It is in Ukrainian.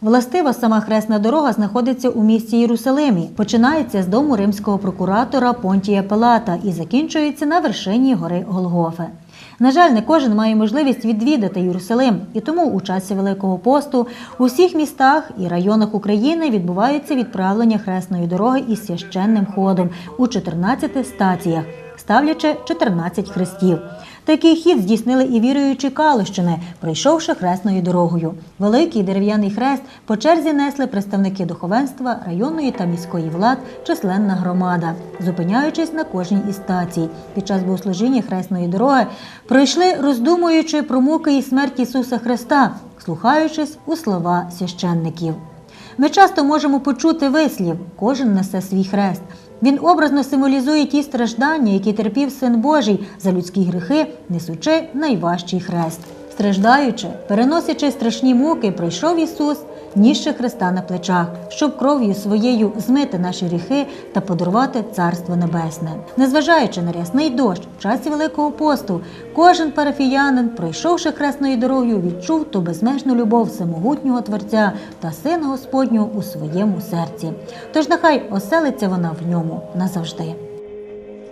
Властива сама хресна дорога знаходиться у місті Єрусалимі. Починається з дому римського прокуратора Понтія Пилата і закінчується на вершині гори Голгофи. На жаль, не кожен має можливість відвідати Єрусалим, і тому у часі Великого посту у всіх містах і районах України відбуваються відправлення хресної дороги із священним ходом у 14 стаціях, ставлячи 14 хрестів. Такий хід здійснили і віруючі Калущини, пройшовши хресною дорогою. Великий дерев'яний хрест по черзі несли представники духовенства, районної та міської влад, численна громада, зупиняючись на кожній із стацій. Під час богослужіння хресної дороги пройшли, роздумуючи про муки і смерть Ісуса Христа, слухаючись у слова священників. Ми часто можемо почути вислів кожен несе свій хрест. Він образно символізує ті страждання, які терпів Син Божий за людські гріхи, несучи найважчий хрест. Страждаючи, переносячи страшні муки, прийшов Ісус, нісши Христа на плечах, щоб кров'ю своєю змити наші гріхи та подарувати Царство Небесне. Незважаючи на рясний дощ в часі Великого посту, кожен парафіянин, пройшовши хресною дорогою, відчув ту безмежну любов всемогутнього Творця та Сина Господнього у своєму серці. Тож нехай оселиться вона в ньому назавжди.